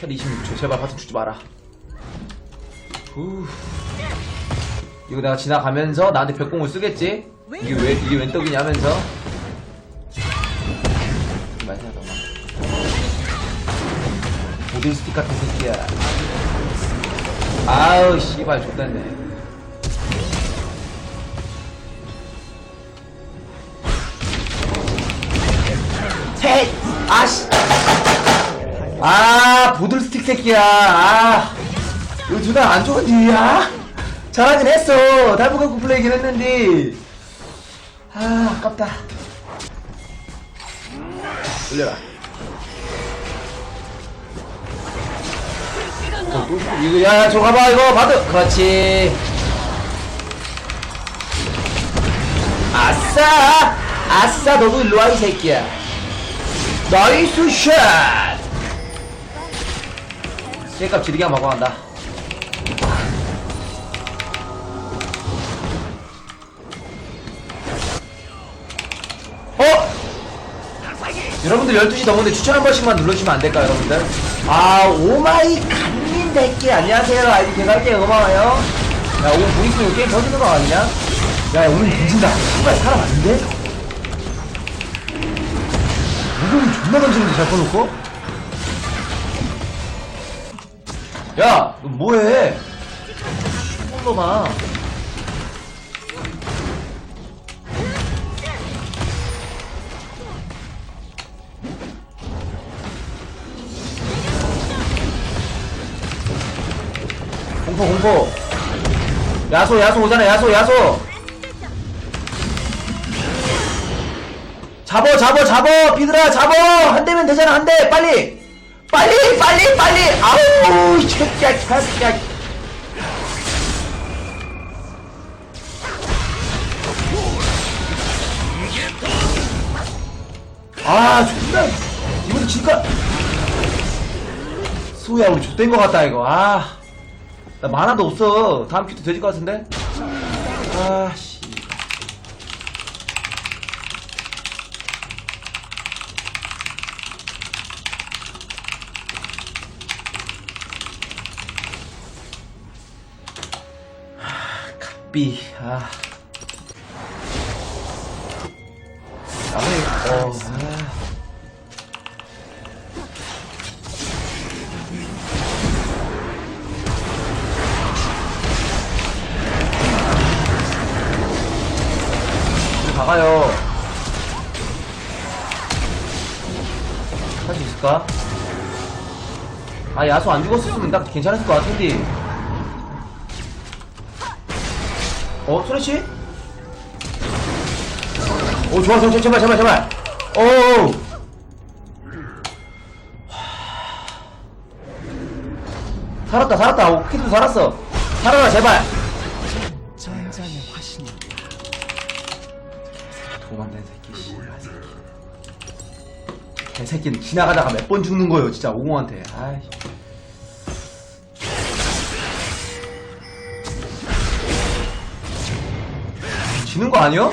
혈 26초. 제발 바텀 죽지 마라. 후. 이거 내가 지나가면서 나한테 벽공을 쓰겠지? 이게 왜 이게 웬 떡이냐 하면서. 많이 하다 모든 스틱 같은 새끼야. 아우 씨발 좋겠네. 셋! 아씨! 아, 보들 스틱 새끼야. 아, 이거 누나 안 좋은데, 아? 잘하긴 했어. 달고 갖고 플레이긴 했는데. 아, 아깝다. 올려라. 이거, 야, 야, 저 가봐, 이거, 받아. 그렇지. 아싸! 아싸, 너도 일로 와, 이 새끼야. 나이스 샷! 쟤값 지르게 한번 먹어간다. 어? 여러분들 12시 넘었는데 추천 한 번씩만 눌러주시면 안 될까요, 여러분들? 아, 오마이 간민 대끼 안녕하세요. 아이디 개갈게 고마워요. 야, 오늘 돈 있으면 게임 터지는 거 아니냐? 야, 오늘 뒤진다. 신발 사람 아닌데? 무공이 존나 던지는데 잘 꺼놓고? 야, 너 뭐해? 놈아. 공포 공포. 야소 야소 오잖아 야소 야소. 잡어 잡어 잡어 비드라 잡어 한 대면 되잖아 한 대 빨리 빨리 빨리 빨리. 아우 이 새끼야 새끼야. 아 존나 이번에 질까 수야 우리 좆된 거 같다 이거. 아나 만화도 없어. 다음 큐도 되질 것 같은데? 아씨 삐, 아. 아무리, 어, 아. 가가요. 할 수 있을까? 아, 야수 안 죽었었으면 딱 괜찮았을 것 같은데. 어, 소리씨? 오, 좋아, 좋아, 제발, 제발, 제발. 오. 살았다, 살았다. 오, 키도 살았어. 살아라, 제발. 전장의 화신이 도망다닌 새끼, 새끼. 개새끼는 지나가다가 몇 번 죽는 거예요, 진짜, 오공한테. 아이. 지는 거 아니야?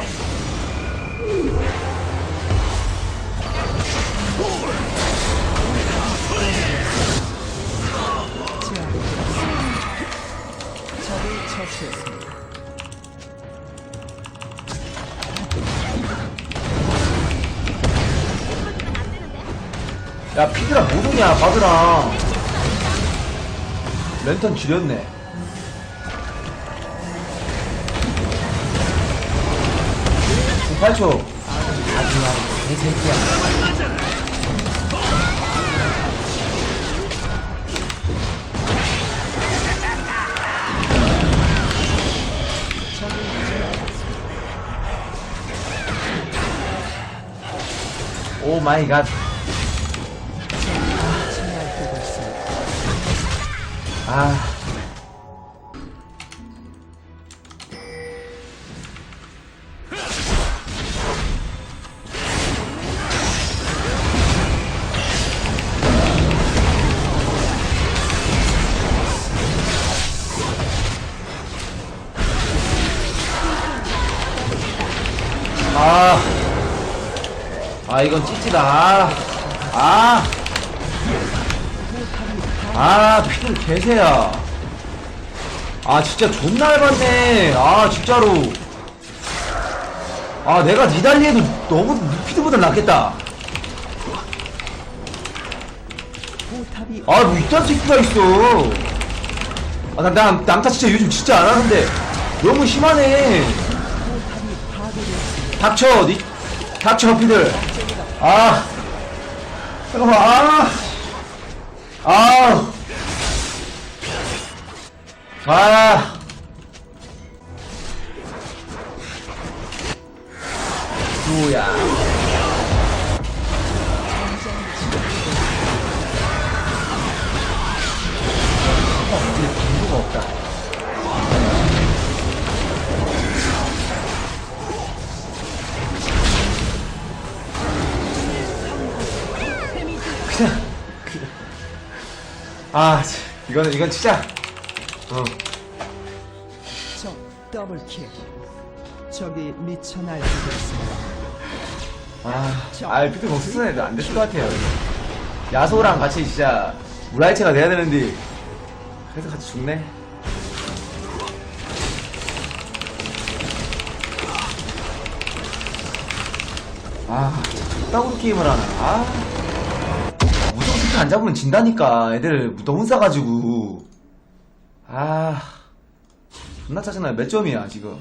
야, 피드라 못 오냐, 바드랑. 랜턴 지렸네. 팔초 아주야, 개새끼야. 오 마이 갓. 아. 아, 이건 찌찌다. 아. 아. 아, 피들 개새야. 아, 진짜 존나 얇았네. 아, 진짜로. 아, 내가 니달리에도 너무 피드보다 낫겠다. 포탑이 아, 뭐 이딴 새끼가 있어. 아, 나, 나, 남타 진짜 요즘 진짜 안 하는데. 너무 심하네. 닥쳐, 니, 닥쳐, 피들. 아, 잠깐만, 아, 아, 아. 뭐야. 아, 참, 이거는, 이건 진짜, 어. 적 더블킬. 적이 미쳐 날뛰었습니다. 아, 아, 피트 먹스는 애들 안 됐을 것 같아요. 야소랑 같이 진짜, 물라이체가 돼야 되는데, 그래서 같이 죽네. 아, 딱으로 게임을 하나. 아. 무조건 스안 잡으면 진다니까. 애들 너무 싸가지고. 아. 존나 짜증나. 몇 점이야, 지금.